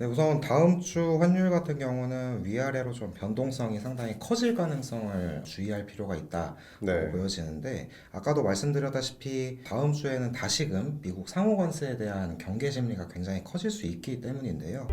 네, 우선 다음 주 환율 같은 경우는 위아래로 좀 변동성이 상당히 커질 가능성을 주의할 필요가 있다 네. 보여지는데 아까도 말씀드렸다시피 다음 주에는 다시금 미국 상호 관세에 대한 경계 심리가 굉장히 커질 수 있기 때문인데요.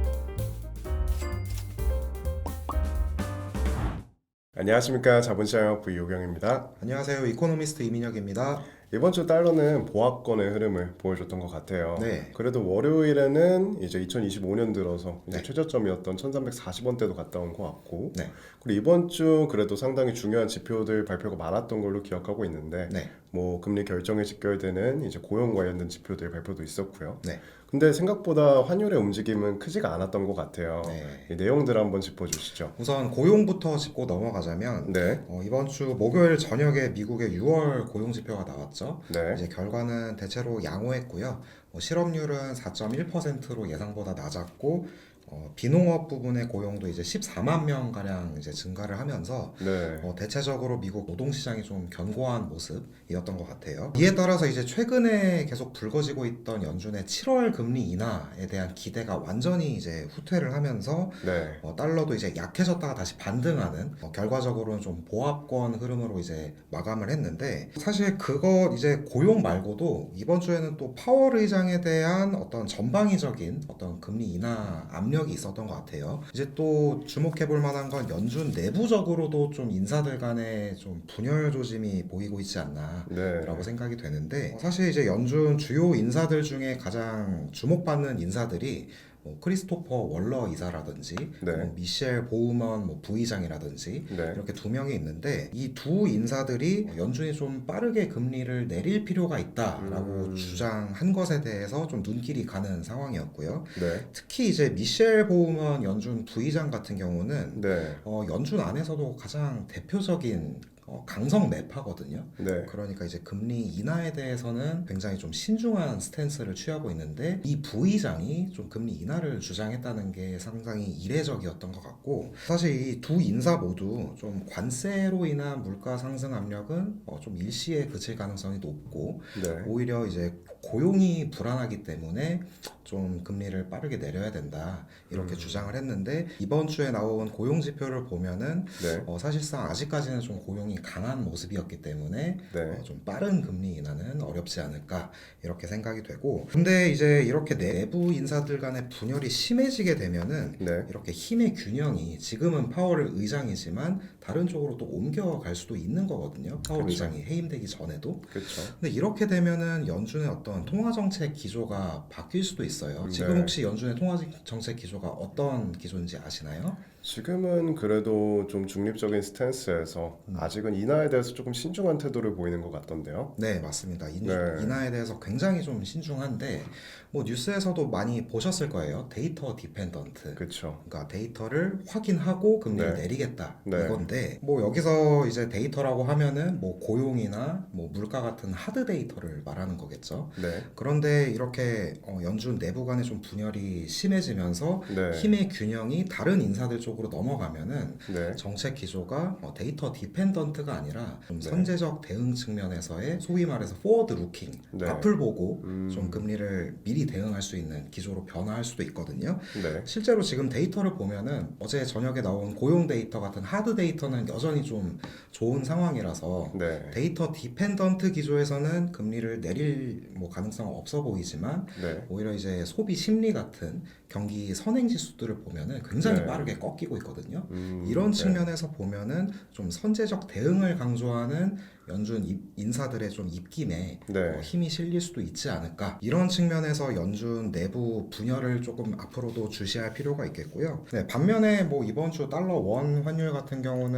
안녕하십니까 자본시장 부이호경입니다. 안녕하세요. 이코노미스트 이민혁입니다. 이번 주 달러는 보합권의 흐름을 보여줬던 것 같아요. 네. 그래도 월요일에는 이제 2025년 들어서 이제 네. 최저점이었던 1,340원대도 갔다 온 것 같고, 네. 그리고 이번 주 그래도 상당히 중요한 지표들 발표가 많았던 걸로 기억하고 있는데, 네. 뭐 금리 결정에 직결되는 이제 고용 관련된 지표들 발표도 있었고요. 네. 근데 생각보다 환율의 움직임은 크지가 않았던 것 같아요. 네. 이 내용들 한번 짚어주시죠. 우선 고용부터 짚고 넘어가자면 네, 어, 이번 주 목요일 저녁에 미국의 6월 고용 지표가 나왔죠. 네, 이제 결과는 대체로 양호했고요. 뭐 실업률은 4.1%로 예상보다 낮았고 어, 비농업 부분의 고용도 이제 14만 명 가량 이제 증가를 하면서 네, 어, 대체적으로 미국 노동 시장이 좀 견고한 모습이었던 것 같아요. 이에 따라서 이제 최근에 계속 불거지고 있던 연준의 7월 금리 인하에 대한 기대가 완전히 이제 후퇴를 하면서 네, 어, 달러도 이제 약해졌다가 다시 반등하는 어, 결과적으로는 좀 보합권 흐름으로 이제 마감을 했는데 사실 그거 이제 고용 말고도 이번 주에는 또 파월 의장에 대한 어떤 전방위적인 어떤 금리 인하 압력 이 있었던 것 같아요. 이제 또 주목해 볼 만한 건 연준 내부적으로도 좀 인사들 간에 좀 분열 조짐이 보이고 있지 않나 네. 라고 생각이 되는데 어, 사실 이제 연준 주요 인사들 중에 가장 주목받는 인사들이 뭐 크리스토퍼 월러 이사라든지 네. 뭐 미셸 보우먼 뭐 부의장이라든지 네. 이렇게 두 명이 있는데 이 두 인사들이 연준이 좀 빠르게 금리를 내릴 필요가 있다라고 음. 주장한 것에 대해서 좀 눈길이 가는 상황이었고요. 네. 특히 이제 미셸 보우먼 연준 부의장 같은 경우는 네. 어, 연준 안에서도 가장 대표적인 어, 강성 매파거든요. 네. 그러니까 이제 금리 인하에 대해서는 굉장히 좀 신중한 스탠스를 취하고 있는데 이 부의장이 좀 금리 인하를 주장했다는 게 상당히 이례적이었던 것 같고 사실 이 두 인사 모두 좀 관세로 인한 물가 상승 압력은 어, 좀 일시에 그칠 가능성이 높고 네. 오히려 이제 고용이 불안하기 때문에 좀 금리를 빠르게 내려야 된다 이렇게 음. 주장을 했는데 이번 주에 나온 고용 지표를 보면은 네. 어, 사실상 아직까지는 좀 고용이 강한 모습이었기 때문에 네. 어, 좀 빠른 금리 인하는 어렵지 않을까 이렇게 생각이 되고 근데 이제 이렇게 내부 인사들 간의 분열이 심해지게 되면은 네. 이렇게 힘의 균형이 지금은 파월 의장이지만 다른 쪽으로 또 옮겨갈 수도 있는 거거든요 파월 그렇죠. 의장이 해임되기 전에도 그렇죠. 근데 이렇게 되면은 연준의 어떤 통화 정책 기조가 바뀔 수도 있어요 지금 네. 혹시 연준의 통화 정책 기조가 어떤 기조인지 아시나요? 지금은 그래도 좀 중립적인 스탠스에서 음. 아직은 인하에 대해서 조금 신중한 태도를 보이는 것 같던데요. 네, 맞습니다. 인, 네. 인하에 대해서 굉장히 좀 신중한데 뭐 뉴스에서도 많이 보셨을 거예요. 데이터 디펜던트. 그렇죠. 그러니까 데이터를 확인하고 금리를 네. 내리겠다 네. 이건데 뭐 여기서 이제 데이터라고 하면은 뭐 고용이나 뭐 물가 같은 하드 데이터를 말하는 거겠죠. 네. 그런데 이렇게 어, 연준 내부 간의 좀 분열이 심해지면서 네. 힘의 균형이 다른 인사들 쪽으로 넘어가면은 네. 정책 기조가 어, 데이터 디펜던트가 아니라 좀 네. 선제적 대응 측면에서의 소위 말해서 포워드 루킹 네. 앞을 보고 음. 좀 금리를 미리 대응할 수 있는 기조로 변화할 수도 있거든요. 네. 실제로 지금 데이터를 보면은 어제 저녁에 나온 고용 데이터 같은 하드 데이터 는 여전히 좀 좋은 상황이라서 네. 데이터 디펜던트 기조에서는 금리를 내릴 뭐 가능성은 없어 보이지만 네. 오히려 이제 소비 심리 같은 경기 선행 지수들을 보면은 굉장히 네. 빠르게 꺾이고 있거든요. 음, 이런 네. 측면에서 보면은 좀 선제적 대응을 강조하는 연준 입- 인사들의 좀 입김에 네. 어, 힘이 실릴 수도 있지 않을까 이런 측면에서 연준 내부 분열을 조금 앞으로도 주시할 필요가 있겠고요. 네, 반면에 뭐 이번 주 달러 원 환율 같은 경우는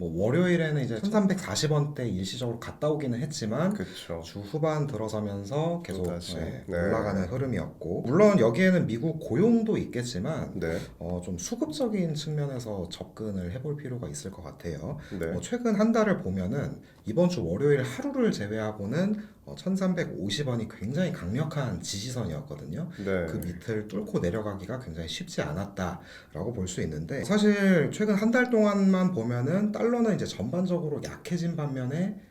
뭐 월요일에는 이제 1,340원대 일시적으로 갔다 오기는 했지만 그렇죠. 주 후반 들어서면서 계속 네, 네. 올라가는 흐름이었고 물론 여기에는 미국 고용도 있겠지만 네. 어, 좀 수급적인 측면에서 접근을 해볼 필요가 있을 것 같아요. 네. 뭐 최근 한 달을 보면은 이번 주 월요일 하루를 제외하고는 어, 1,350원이 굉장히 강력한 지지선이었거든요. 네. 그 밑을 뚫고 내려가기가 굉장히 쉽지 않았다라고 볼 수 있는데 사실 최근 한 달 동안만 보면은 달러는 이제 전반적으로 약해진 반면에 어,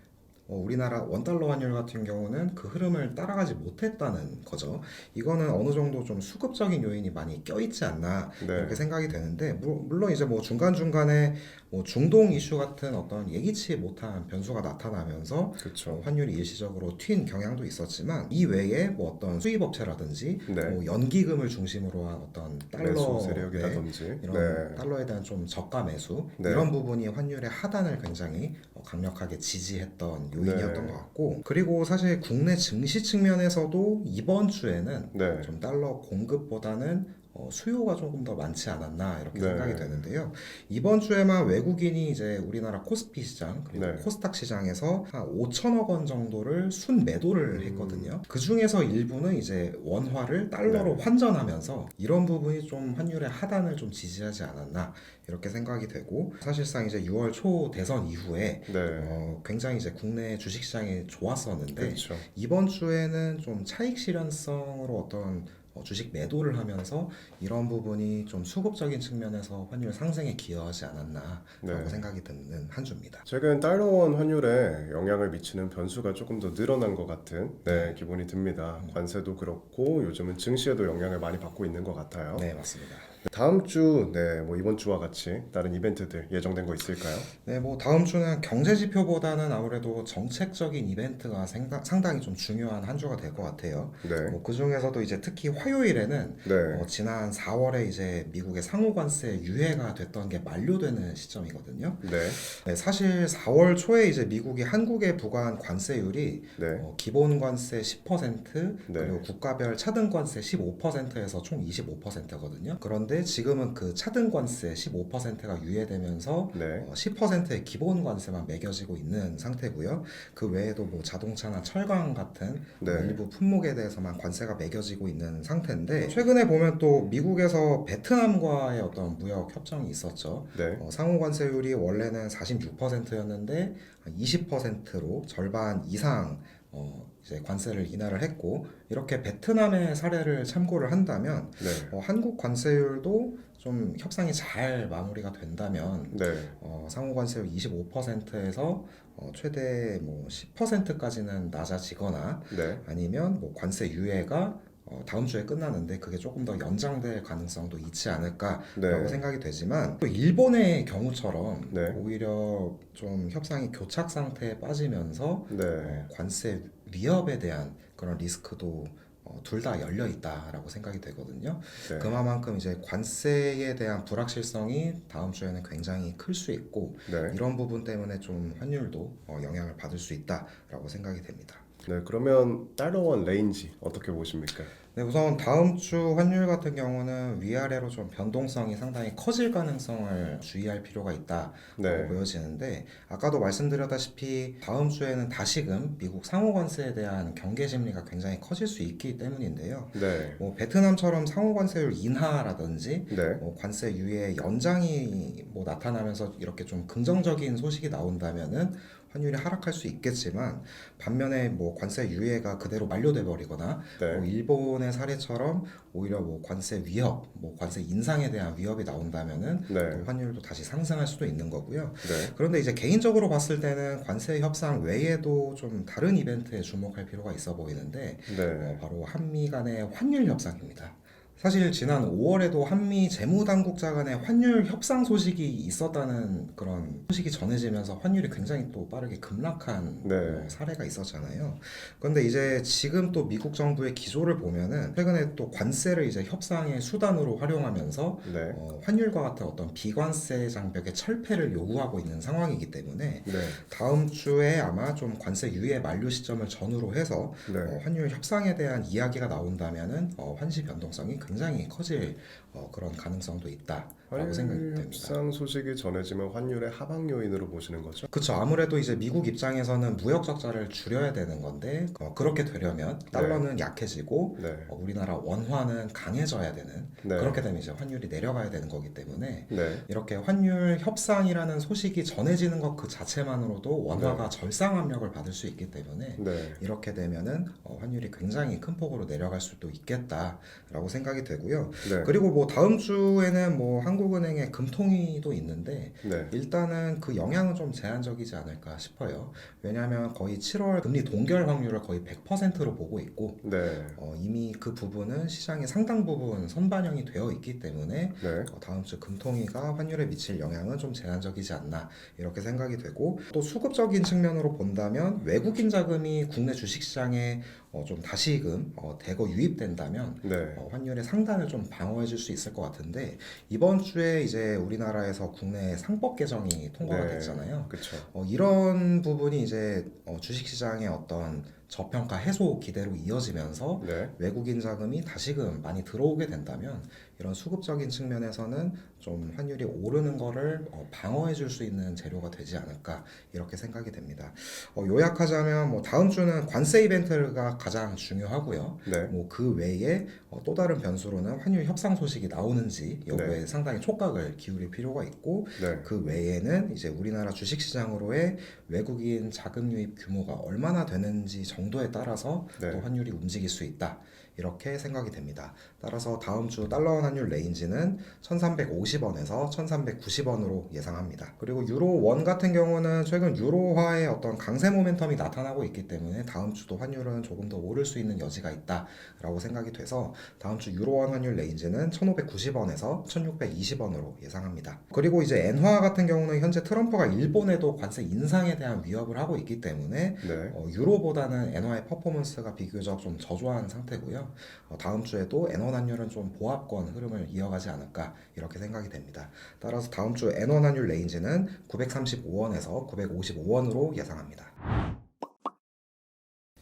우리나라 원달러 환율 같은 경우는 그 흐름을 따라가지 못했다는 거죠. 이거는 어느 정도 좀 수급적인 요인이 많이 껴있지 않나 네. 이렇게 생각이 되는데 무- 물론 이제 뭐 중간 중간에 뭐 중동 이슈 같은 어떤 예기치 못한 변수가 나타나면서 그렇죠. 어, 환율이 일시적으로 튄 경향도 있었지만 이 외에 뭐 어떤 수입 업체라든지 네. 뭐 연기금을 중심으로 한 어떤 달러 매수 네, 세력이라든지. 이런 네. 달러에 대한 좀 저가 매수 네. 이런 부분이 환율의 하단을 굉장히 어, 강력하게 지지했던 요인이었던 네. 것 같고 그리고 사실 국내 증시 측면에서도 이번 주에는 네. 좀 달러 공급보다는 어, 수요가 조금 더 많지 않았나 이렇게 네. 생각이 되는데요. 이번 주에만 외국인이 이제 우리나라 코스피 시장 그리고 네. 코스닥 시장에서 한 5천억 원 정도를 순 매도를 음. 했거든요. 그 중에서 일부는 이제 원화를 달러로 네. 환전하면서 이런 부분이 좀 환율의 하단을 좀 지지하지 않았나 이렇게 생각이 되고 사실상 이제 6월 초 대선 이후에 네. 어, 굉장히 이제 국내 주식 시장이 좋았었는데 그렇죠. 이번 주에는 좀 차익 실현성으로 어떤 어, 주식 매도를 하면서 이런 부분이 좀 수급적인 측면에서 환율 상승에 기여하지 않았나라고 네. 생각이 드는 한 주입니다. 최근 달러원 환율에 영향을 미치는 변수가 조금 더 늘어난 것 같은 네, 기분이 듭니다. 관세도 그렇고 요즘은 증시에도 영향을 많이 받고 있는 것 같아요. 네 맞습니다. 다음 주, 네, 뭐 이번 주와 같이 다른 이벤트들 예정된 거 있을까요? 네, 뭐 다음 주는 경제 지표보다는 아무래도 정책적인 이벤트가 생각- 상당히 좀 중요한 한 주가 될 것 같아요. 네, 뭐그 중에서도 이제 특히 화요일에는 네, 어, 지난 4월에 이제 미국의 상호관세 유예가 됐던 게 만료되는 시점이거든요. 네, 네, 사실 4월 초에 이제 미국이 한국에 부과한 관세율이 네, 어, 기본 관세 10% 네. 그리고 국가별 차등 관세 15%에서 총 25%거든요. 그런 데 지금은 그 차등 관세 15%가 유예되면서 네, 어, 10%의 기본 관세만 매겨지고 있는 상태고요. 그 외에도 뭐 자동차나 철강 같은 네. 뭐 일부 품목에 대해서만 관세가 매겨지고 있는 상태인데 최근에 보면 또 미국에서 베트남과의 어떤 무역 협정이 있었죠. 네, 어, 상호 관세율이 원래는 46%였는데 20%로 절반 이상 어, 이제 관세를 인하를 했고 이렇게 베트남의 사례를 참고를 한다면 네, 어, 한국 관세율도 좀 협상이 잘 마무리가 된다면 네, 어, 상호 관세율 25%에서 어, 최대 뭐 10%까지는 낮아지거나 네, 아니면 뭐 관세 유예가 어, 다음 주에 끝나는데 그게 조금 더 연장될 가능성도 있지 않을까라고 네, 생각이 되지만 또 일본의 경우처럼 네. 오히려 좀 협상이 교착 상태에 빠지면서 네, 어, 관세 위협에 대한 그런 리스크도 어, 둘 다 열려 있다라고 생각이 되거든요. 네. 그만큼 이제 관세에 대한 불확실성이 다음 주에는 굉장히 클 수 있고 네. 이런 부분 때문에 좀 환율도 어, 영향을 받을 수 있다라고 생각이 됩니다. 네, 그러면 달러원 레인지 어떻게 보십니까? 네, 우선 다음 주 환율 같은 경우는 위아래로 좀 변동성이 상당히 커질 가능성을 주의할 필요가 있다 네, 보여지는데 아까도 말씀드렸다시피 다음 주에는 다시금 미국 상호 관세에 대한 경계 심리가 굉장히 커질 수 있기 때문인데요. 네, 뭐 베트남처럼 상호 관세율 인하라든지 네, 뭐 관세 유예 연장이 뭐 나타나면서 이렇게 좀 긍정적인 소식이 나온다면은 환율이 하락할 수 있겠지만 반면에 뭐 관세 유예가 그대로 만료돼 버리거나 네, 뭐 일본의 사례처럼 오히려 뭐 관세 위협, 뭐 관세 인상에 대한 위협이 나온다면은 네, 또 환율도 다시 상승할 수도 있는 거고요. 네, 그런데 이제 개인적으로 봤을 때는 관세 협상 외에도 좀 다른 이벤트에 주목할 필요가 있어 보이는데 어, 네, 바로 한미 간의 환율 협상입니다. 사실 지난 5월에도 한미 재무당국자 간의 환율 협상 소식이 있었다는 그런 소식이 전해지면서 환율이 굉장히 또 빠르게 급락한 네. 어, 사례가 있었잖아요. 그런데 이제 지금 또 미국 정부의 기조를 보면은 최근에 또 관세를 이제 협상의 수단으로 활용하면서 네, 어, 환율과 같은 어떤 비관세 장벽의 철폐를 요구하고 있는 상황이기 때문에 네, 다음 주에 아마 좀 관세 유예 만료 시점을 전후로 해서 네. 어, 환율 협상에 대한 이야기가 나온다면은 어, 환시 변동성이 굉장히 커질 어, 그런 가능성도 있다 라고 생각이 됩니다. 협상 소식이 전해지면 환율의 하방 요인으로 보시는 거죠? 그렇죠. 아무래도 이제 미국 입장에서는 무역 적자를 줄여야 되는 건데 어, 그렇게 되려면 달러는 약해지고 네, 어, 우리나라 원화는 강해져야 되는 네, 그렇게 되면 이제 환율이 내려가야 되는 거기 때문에 네, 이렇게 환율 협상이라는 소식이 전해지는 것 그 자체만으로도 원화가 절상 압력을 받을 수 있기 때문에 네, 이렇게 되면은 어, 환율이 굉장히 큰 폭으로 내려갈 수도 있겠다라고 생각이 생각이 되고요. 네. 그리고 뭐 다음 주에는 뭐 한국 은행의 금통위도 있는데 네. 일단은 그 영향은 좀 제한적이지 않을까 싶어요. 왜냐하면 거의 7월 금리 동결 확률을 거의 100%로 보고 있고 네. 어, 이미 그 부분은 시장의 상당 부분 선반영이 되어 있기 때문에 네. 어, 다음 주 금통위가 환율에 미칠 영향은 좀 제한적이지 않나 이렇게 생각이 되고 또 수급적인 측면으로 본다면 외국인 자금이 국내 주식시장에 어, 좀 다시금 어, 대거 유입된다면 네. 어, 환율의 상단을 좀 방어해 줄 수 있을 것 같은데 이번 주에 이제 우리나라에서 국내 상법 개정이 통과가 네. 됐잖아요. 어, 이런 부분이 이제 어, 주식시장의 어떤 저평가 해소 기대로 이어지면서 네. 외국인 자금이 다시금 많이 들어오게 된다면 이런 수급적인 측면에서는 좀 환율이 오르는 거를 어, 방어해 줄 수 있는 재료가 되지 않을까 이렇게 생각이 됩니다. 어, 요약하자면 뭐 다음 주는 관세 이벤트가 가장 중요하고요. 네. 뭐그 외에 어, 또 다른 변수로는 환율 협상 소식이 나오는지 여부에 상당히 촉각을 기울일 필요가 있고 네. 그 외에는 이제 우리나라 주식 시장으로의 외국인 자금 유입 규모가 얼마나 되는지 정도에 따라서 네. 또 환율이 움직일 수 있다. 이렇게 생각이 됩니다. 따라서 다음 주 달러원 환율 레인지는 1350원에서 1390원으로 예상합니다. 그리고 유로 원 같은 경우는 최근 유로화의 어떤 강세 모멘텀이 나타나고 있기 때문에 다음 주도 환율은 조금 더 오를 수 있는 여지가 있다라고 생각이 돼서 다음 주 유로 원 환율 레인지는 1590원에서 1620원으로 예상합니다. 그리고 이제 엔화 같은 경우는 현재 트럼프가 일본에도 관세 인상에 대한 위협을 하고 있기 때문에 네. 어, 유로보다는 엔화의 퍼포먼스가 비교적 좀 저조한 상태고요. 어, 다음 주에도 엔원 환율은 좀 보합권 흐름을 이어가지 않을까 이렇게 생각이 됩니다. 따라서 다음 주 엔원 환율 레인지는 935원에서 955원으로 예상합니다.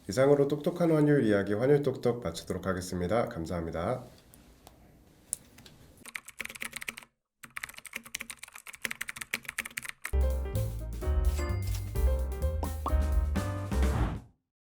이상으로 똑똑한 환율 이야기 환율 똑똑 마치도록 하겠습니다. 감사합니다.